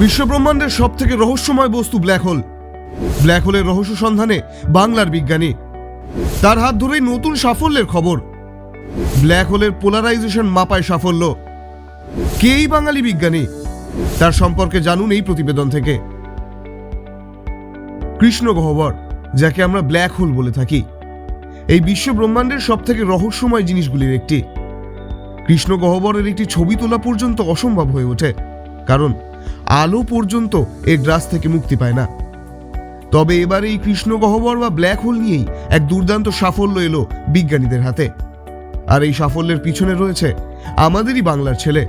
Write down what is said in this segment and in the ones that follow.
বিশ্বব্রহ্মাণ্ডের সব থেকে রহস্যময় বস্তু ব্ল্যাক হোল। ব্ল্যাক হোলের রহস্য সন্ধানে বাংলার বিজ্ঞানী তার হাত ধরেই নতুন সাফল্যের খবর। ব্ল্যাক হোলের পোলারাইজেশন মাপায় সাফল্য। কেই বাঙালি বিজ্ঞানী? তার সম্পর্কে জানুন এই প্রতিবেদন থেকে। কৃষ্ণ গহ্বর, যাকে আমরা ব্ল্যাক হোল বলে থাকি, এই বিশ্ব ব্রহ্মাণ্ডের সব থেকে রহস্যময় জিনিসগুলির একটি। কৃষ্ণ গহ্বরের একটি ছবি তোলা পর্যন্ত অসম্ভব হয়ে ওঠে, কারণ আলো পর্যন্ত এর গ্রাস থেকে মুক্তি পায় না। তবে এবার এই কৃষ্ণ গহ্বর বা ব্ল্যাক হোল নিয়েই এক দুর্দান্ত সাফল্য এলো বিজ্ঞানীদের হাতে। আর এই সাফল্যের পিছনে রয়েছে আমাদেরই বাংলার ছেলে,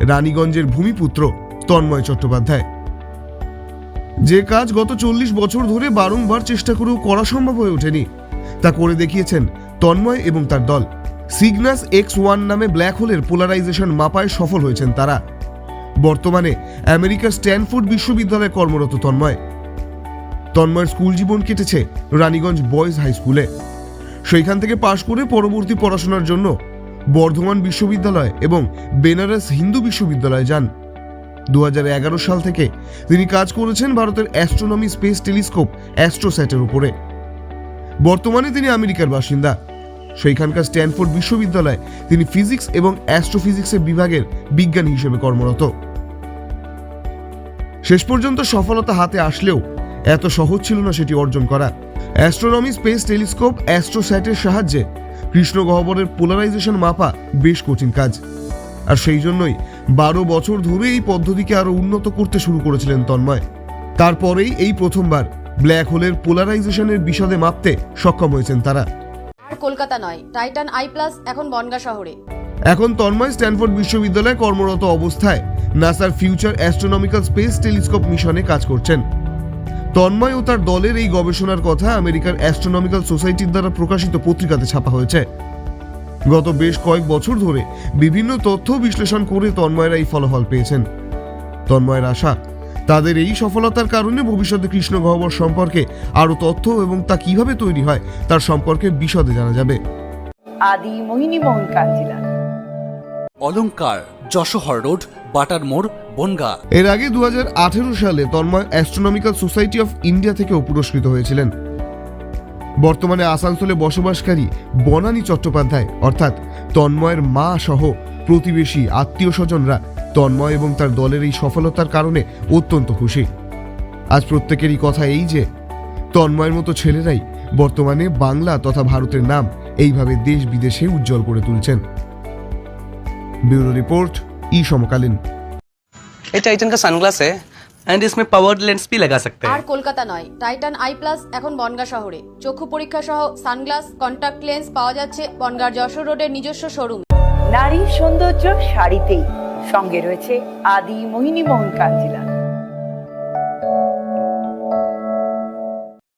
রানীগঞ্জের ভূমিপুত্র তন্ময় চট্টোপাধ্যায়। যে কাজ গত চল্লিশ বছর ধরে বারংবার চেষ্টা করেও করা সম্ভব হয়ে ওঠেনি, তা করে দেখিয়েছেন তন্ময় এবং তার দল। সিগনাস এক্স ওয়ান নামে ব্ল্যাক হোলের পোলারাইজেশন মাপায় সফল হয়েছেন তারা। বর্তমানে আমেরিকার স্ট্যানফোর্ড বিশ্ববিদ্যালয়ে কর্মরত তন্ময়। তন্ময়ের স্কুল জীবন কেটেছে রানীগঞ্জ বয়েজ হাই স্কুলে। সেইখান থেকে পাশ করে পরবর্তী পড়াশোনার জন্য বর্ধমান বিশ্ববিদ্যালয় এবং বেনারস হিন্দু বিশ্ববিদ্যালয়ে যান। দু হাজার এগারো সাল থেকে তিনি কাজ করেছেন ভারতের অ্যাস্ট্রোনমি স্পেস টেলিস্কোপ অ্যাস্ট্রোস্যাটের উপরে। বর্তমানে তিনি আমেরিকার বাসিন্দা। সেইখানকার স্ট্যানফোর্ড বিশ্ববিদ্যালয়ে তিনি ফিজিক্স এবং অ্যাস্ট্রোফিজিক্সের বিভাগের বিজ্ঞানী হিসেবে কর্মরত। শেষ পর্যন্ত সফলতা হাতে আসলেও এত সহজ ছিল না সেটি অর্জন করা। অ্যাস্ট্রোনমি স্পেস টেলিস্কোপ অ্যাস্ট্রোস্যাটের সাহায্যে কৃষ্ণ গহ্বরের পোলারাইজেশন মাপা বেশ কঠিন কাজ। আর সেই জন্যই বারো বছর ধরে এই পদ্ধতিকে আরও উন্নত করতে শুরু করেছিলেন তন্ময়। তারপরেই এই প্রথমবার ব্ল্যাক হোলের পোলারাইজেশনের বিশদে মাপতে সক্ষম হয়েছেন তারা। আর কলকাতা নয় টাইটান আই প্লাস এখন বনগা শহরে। এখন তন্ময় স্ট্যানফোর্ড বিশ্ববিদ্যালয়ে কর্মরত অবস্থায় নাসার ফিউচার অ্যাস্ট্রোনমিক্যাল স্পেস টেলিস্কোপ মিশনে কাজ করছেন। তন্ময় ও তার দলের এই গবেষণার কথা আমেরিকার অ্যাস্ট্রোনমিক্যাল সোসাইটির দ্বারা প্রকাশিত পত্রিকাতে ছাপা হয়েছে। গত বেশ কয়েক বছর ধরে বিভিন্ন তথ্য বিশ্লেষণ করে তন্ময়েরা এই ফলাফল পেয়েছেন। তন্ময়ের আশা তাদের এই সফলতার কারণে ভবিষ্যতে কৃষ্ণ গহ্বর সম্পর্কে আরও তথ্য এবং তা কীভাবে তৈরি হয় তার সম্পর্কে বিশদে জানা যাবে। আদি মোহিনী মোহন কাঞ্জিলাল। অলংকার যশোহর রোড বাটার মোড়, বনগা। এর আগে দু হাজার আঠেরো সালে Tanmoy astronomical society of India থেকেও পুরস্কৃত হয়েছিলেন। বর্তমানে আসানসোলে বসবাসকারী বনানী চট্টোপাধ্যায়, অর্থাৎ তন্ময়ের মা সহ প্রতিবেশী আত্মীয় স্বজনরা তন্ময় এবং তার দলের এই সফলতার কারণে অত্যন্ত খুশি। আজ প্রত্যেকেরই কথা এই যে, তন্ময়ের মতো ছেলেরাই বর্তমানে বাংলা তথা ভারতের নাম এইভাবে দেশ বিদেশে উজ্জ্বল করে তুলছেন। ব্যুরো রিপোর্ট ই সমকালীন ये टाइटन का सनग्लास है एंड इसमें पावर लेंस भी लगा सकते আর हैं কলকাতা নয় টাইটান আই প্লাস এখন বনগা শহরে চক্ষু পরীক্ষা সহ সানগ্লাস কন্টাক্ট লেন্স পাওয়া যাচ্ছে বনগার যশোর রোডের নিজস্ব শোরুম নারীর সৌন্দর্য শাড়িতেই সঙ্গে রয়েছে আদি মোহিনী মোহন কাঞ্জিলাল